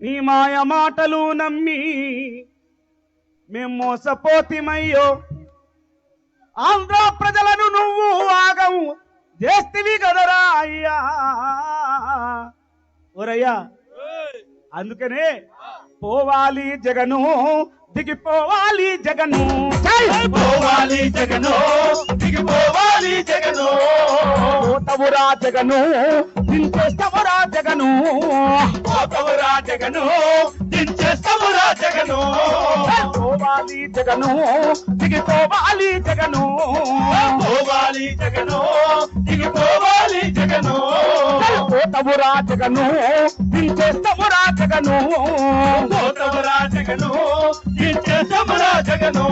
నీ మాయ మాటలు నమ్మి మేం మోసపోతిమయ్యో. ఆంధ్ర ప్రజలను నువ్వు ఆగవు చేస్తివి కదరా అయ్యా. ఒరయ్యా అందుకనే పోవాలి జగను దిగిపోవాలి జగను. పోవాలి జగను దిగిపోవాలి జగను. పోతవురా జగను దించేస్తావురా జగను. పోతవురా జగను దించేస్తావురా జగను. పోవాలి జగను దిగిపోవాలి జగను. పోవాలి జగను దిగిపోవాలి జగను. పోతవురా జగను దించేస్తావురా జగను. పోతవురా జగను దించేస్తావురా జగను.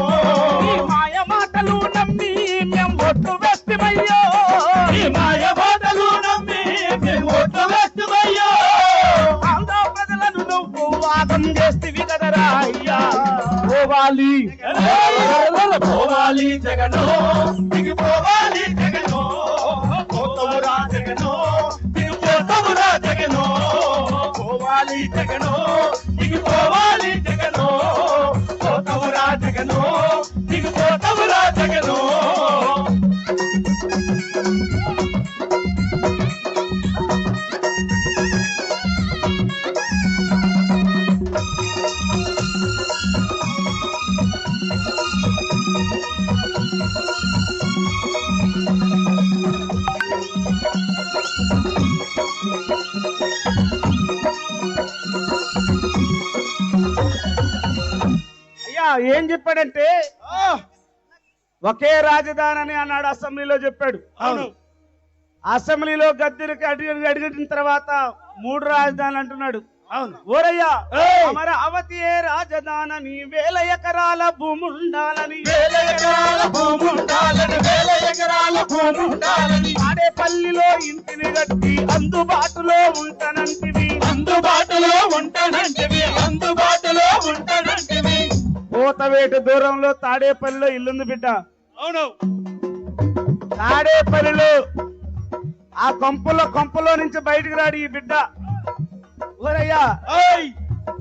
వాదం చేస్తివి కదరా అయ్యా. పోవాలి. పోవాలి జగను. దిగిపోవాలి జగనో. పోతవురా జగను. దిగిపోతవురా జగనో. పోవాలి జగనో. దిగిపోవాలి జగను ఏం చెప్పాడంటే ఒకే రాజధాని అని అన్నాడు అసెంబ్లీలో చెప్పాడు. అవును. అసెంబ్లీలో గద్దెలకు అడిగి అడిగిన తర్వాత మూడు రాజధానులు అంటున్నాడు. అవును. ఓరయ్యా! అమరావతి ఏ రాజధానని వేల ఎకరాల భూమి ఉండాలని. వేల ఎకరాల భూమి ఉండాలని వేల ఎకరాల భూమి ఉండాలని. ఆడేపల్లిలో ఇంటిని కట్టి అందుబాటులో ఉంటానంటివి. అందుబాటులో ఉంటానంటివి ఉంటానంటివి కోతవేటు దూరంలో తాడేపల్లిలో ఇల్లుంది బిడ్డ. అవును. తాడేపల్లిలో ఆ కొంపలో కొంపలో నుంచి బయటికి రాడు ఈ బిడ్డ. ఓరయ్యా ఓయ్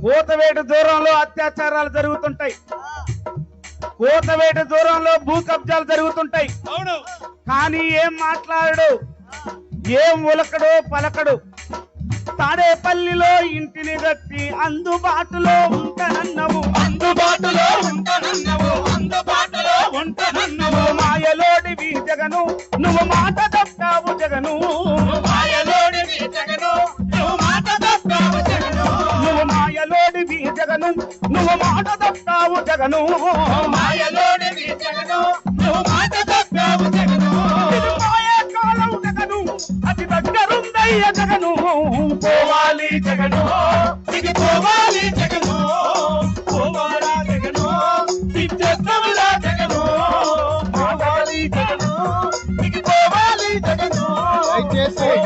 కోతవేటు దూరంలో అత్యాచారాలు జరుగుతుంటాయి. కోతవేటు దూరంలో భూ కబ్జాలు జరుగుతుంటాయి. అవును. కానీ ఏం మాట్లాడడు? ఏం ఉలకడు పలకడు? తాడేపల్లిలో ఇంటిని కట్టి అందుబాటులో ఉంటానన్నవు. అందుబాటులో ఉంటానన్నవు అందుబాటులో ఉంటానన్నవు. మాయలోడివి జగను నువ్వు మాట తప్పావు జగను. మాయలోడివి జగను నువ్వు మాట తప్పావు జగను. నువ్వు మాయలోడివి జగను నువ్వు మాట తప్పావు జగను. మాయలోడివి జగను నువ్వు మాట తప్పావు జగను. ఇది మాయే కాలం జగను అది దగ్గరుందయ్య జగను. పోవాలి జగను. ese.